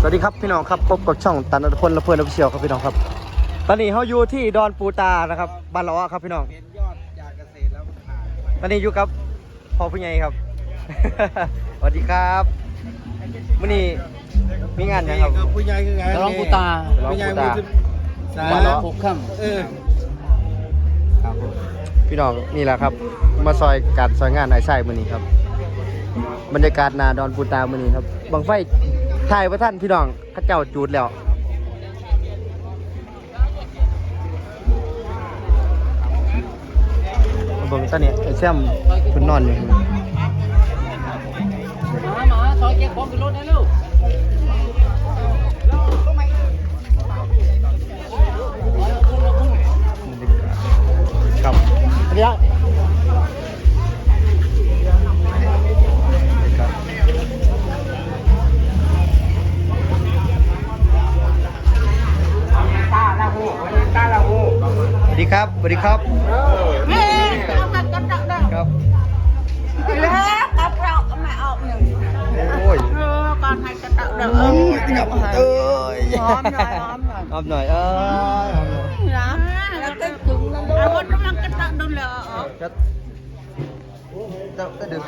สวัสดีครับพี่น้องครับพบกับช่องตันอัตพลและเพื่อนอภิเชียวครับพี่น้องครับ ตอนนี้เขาอยู่ที่ดอนปูตานะครับบ้านเราอะครับพี่น้องเห็นยอดจากเกษตรแล้วขายตอนนี้อยู่กับพ่อผู้ใหญ่ครับ สวัสดีครับมื่อนี้มีงานหยังครับ ผู้ใหญ่คือไงจะลองปูตา ผู้ใหญ่จะลองปูตามือสาวันละมหกค่เออครับผมพี่น้องนี่แหละครับ มาซอยการซอยงานไอ้ไส้มื่อนี้ครับ บรรยากาศหนาดอนปูตามื่อนี้ครับบังไฟ ถ่ายพระท่านพี่น้องข้าเจ้าจูดแล้ว เบิ่งตอนนี้ไอ้แซมเพิ่นนอนอยู่หมาหมาซอยเก็บของขึ้นรถได้ลูก ครับสวัสดีครับแม่เอากันกันดักดักครับแล้วกับเราก็มาออกหนึ่งโอ้ยเออก่อนให้กันดักดักเอโอ้อยครับเอ้ยหอมหน่อยหอมหน่อยหอมหน่อยเอ้ยหอมหน่อยนะแล้วก็ถึงแล้วเอาคนกำลังกันดักดูเลยอ๋อจะ จะจะดึก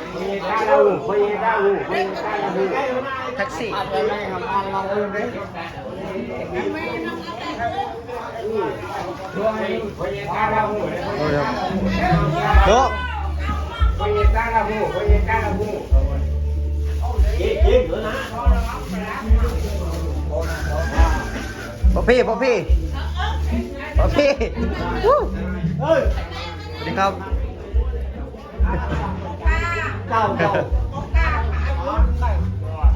แท็กซี่โอ้ยครับโดพ่อพี่พ่อพี่พ่อพี่วู้สวัสดีครับ เจ้าเจ้าฮะเหรอเ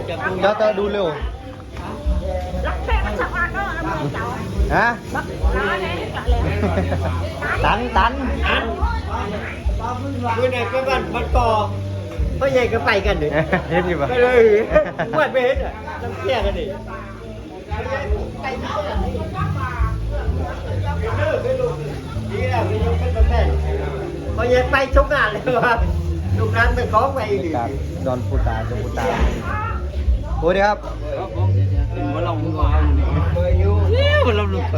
ดี๋ยวจ พ่อใหญ่ก็ไปกันดิเห็นอยู่ปะไปเลยเมื่อไปเห็นอะต้องเคลียร์กันดิดีแล้วมียกเป็นแม่พอใหญ่ไปชกงานเลยว่าลูกนั้นไปคล้องไปอีกครับดอนปูตาดอนปูตาโอ้ดีครับมาลองมือวางเบอร์ยูมันลองลุกไป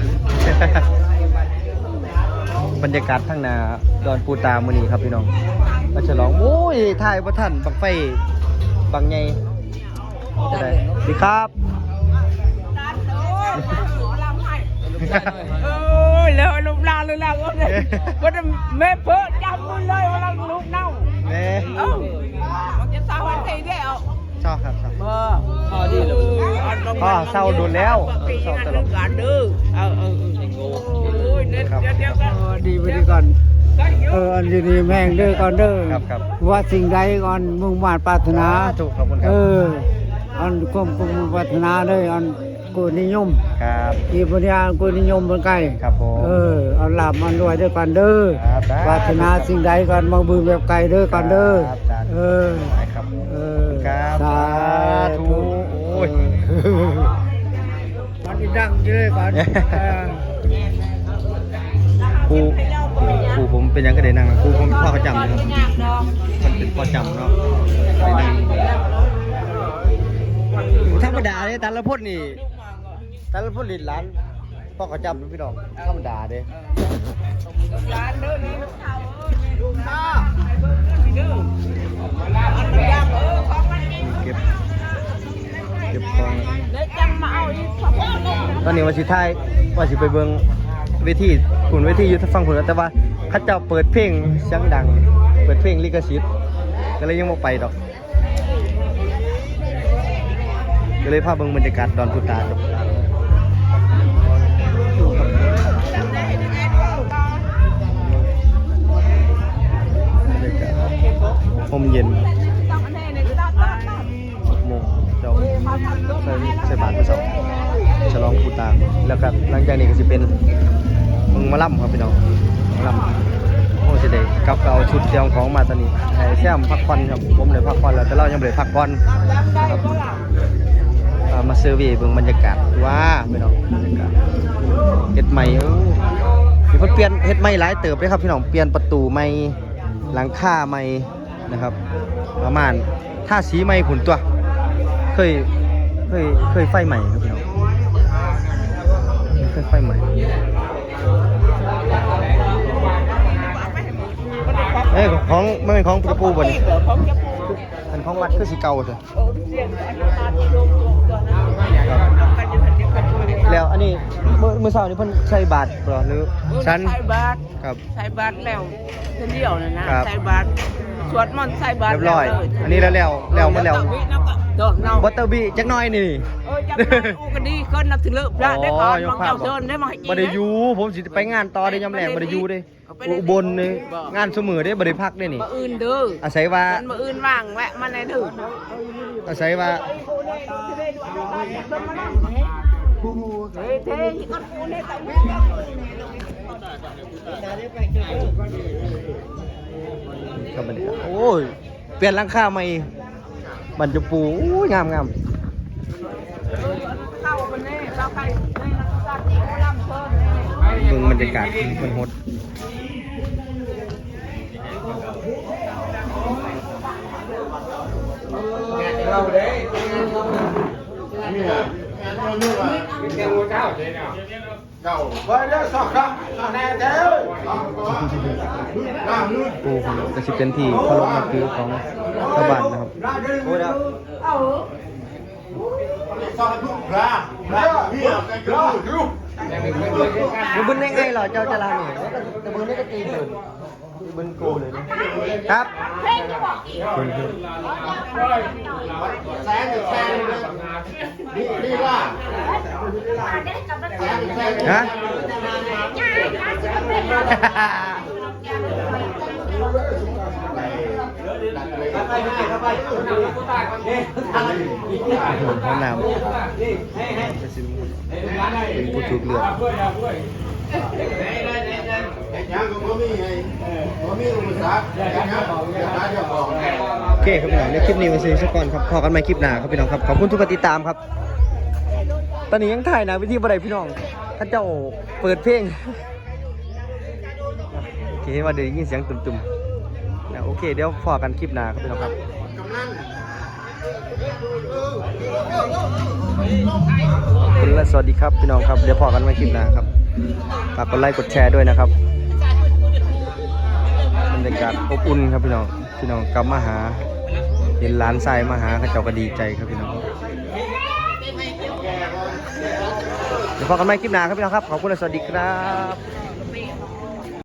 บรรยากาศข้างหน้าดอนปูตามือนี้ครับพี่น้องมาฉลองโอ้ยถ่ายประทันบังไฟบังไงจะได้ดีครับเออแล้วลูกลาเลยล่ะก็เลยก็จะแม่เพิ่จำมันเลยว่าเราลูกเน่าแม่เออมันจะสาววันที่ได้เอาชอบครับชอบเออพอดีเลยพ่อเศร้าโดนแล้วปีเศร้านั้นตลเรื่ออดงการดื้อเออเออ เออโอ้ยเดี๋ยวเดี๋ยวเดี๋ยวกันดีไปดีก่อน เอออันดีๆแม่งเด้อก่อนเด้อครับครับ ว่าสิ่งใดก่อนมุ่งมั่นปรารถนาถูกขอบคุณครัเอบออันก้มก้มปรารถนาเด้ออันกูนิยม ครับ อีปัญญากูนิยมบนไกลครับผม เออเอาหลับมันรวยด้วยกันเด้อครับปรารถนาสิ่งใดก่อนมองบือแบบไกลเด้อก่อนเด้อครับจ้าเออ ได้ครับเออครับสาธุธุโอ้ย มันนี่ดังเยอะก่อนเออ เป็นยังก็ได้นั่งครูผมพ่อเขาจำนะครับยากดองมันเป็นพ่อจำเนาะได้นั่งธรรมดาเลยแต่ละพดนี่แต่ละพดลินร้านพ่อเขาจำนะพี่น้องธรรมดาเด้ร้านเด้อนี่ลูกเฒ่าเอ้ยลูกตาให้เบิ่งเด้อพี่เด้อมันยากเออของมันนี่เก็บเก็บของเดี๋ยวจังมาเอาอีกสองคนตอนนี้ว่าสิท้ายว่าสิไปเบิ่ง เวทีคุณเวทียู่ทางฝั่งคุณแต่ว่าเขาเจ้าเปิดเพลงเสียงดัง เปิดเพลงลิขสิทธิ์ก็เลยยังบ่ไปดอก ก็เลยพาเบิ่งบรรยากาศดอนพุตาครับรรยากาศลมเย็นโมงเจ้าใส่ใส่บาตรมาเสาฉลองพุตาแล้วก็หลังจากนี้ก็สิเป็น มึงมาล่ำครับพี่น้องมาล่ำโอ้สิเดกลับก็เอาชุดเตรียมของมาตอนนี้ให้แซมพักผ่อนครับผมเลยพักผ่อนแล้วแต่เรายังไม่ได้พักผ่อนครับมาเซอร์เวีเบิ่งบรรยากาศว่าพี่น้องเก็ดใหม่เออเพิ่นเปลี่ยนเฮ็ดใหม่หลายเติบเลยครับพี่น้องเปลี่ยนประตูใหม่หลังคาใหม่นะครับ ประมาณท่าสีใหม่ผุนตัว เคยเคยเคยไฟใหม่ครับพี่น้องเคยไฟใหม่ เอ้ยของไม่เป็นของกระปูบ่นี่เกิดของจะปูเป็นของวัดคือสีเก่าเถอะโอ้เสียงอันนี้ตาที่ลงตัวนั้นกันอยู่หันเดียวกันตัวนี้แล้วอันนี้เมื่อเมื่อเช้านี้เพิ่นใส่บาตรบ่หรือชั้นใส่บาตรครับใส่บาตรแล้วเส้นเดียวนะนะครับใส่บาตร สวดมนต์ใส่บาตรเรียบร้อยแล้วเลยอันนี้แล้วแล้วแล้วมันแล้วเวิแล้วก็โดดเนาบัตเตอร์บีจักหน่อยนี่ เออจับมาอูกันดีก็นับถึงเลิกละได้ก่อนมองเจ้าเชิญได้มาให้กินบ่ได้อยู่ผมสิไปงานต่อได้ยามแลงบ่ได้อยู่เด้อุบลนี่งานเสมอเด้บ่ได้พักเด้นี่มาอื่นเด้ออาศัยว่ามันมาอื่นว่างแวะมาในเด้ออาศัยว่าเฮ้ยเท่ยี่ก็ปูในตะ ก็บ่ได้โอ้ย เปลี่ยนหลังคาใหม่บรรจุปูโอ้ยงามงามเข้ามันนี่เราไปในรัฐศาสตร์ที่เขาล่ำเชิญนี่เบิ่งบรรยากาศมันฮด ปูของก็สิเป็นที่เคารพนับถือของชาวบ้านนะครับมึงบึ้นได้ไงเหรอเจ้าจราเนี่ยแต่บึ้นได้ก็ตีบึ้นบึ้นโกเลยนะครับบึ้นคือแสงกับแสงนี่นี่ว่ะห้องน้ำเป็นะ ถูกเลือกยังก็บ่มีไงบ่มีอุปสรรคยังยังยังหาเจ้าของโอเคครับพี่น้องเดี๋ยวคลิปนี้มาซื้อสักก่อนครับพอกันใหม่คลิปหน้าครับพี่น้องครับ ขอบคุณทุกการติดตามครับ ตอนนี้ยังถ่ายนะวิธีบันไดพี่น้องท่านเจ้าเปิดเพลงโอเคว่าเดี๋ยวยินเสียงตุ่มๆ เค เดี๋ยวพอกันคลิปหน้าครับพี่น้องครับคุณและสวัสดีครับพี่น้องครับ เดี๋ยวพอกันใหม่คลิปหน้าครับฝากกดไลค์กดแชร์ด้วยนะครับบรรยากาศอบอุ่นครับพี่น้องพี่น้องกลับมาหาเห็นหลานทรายมาหาเขาเจ้าก็ดีใจครับพี่น้องเดี๋ยวพอกันใหม่คลิปหน้าครับพี่น้องครับ ขอบคุณและสวัสดีครับ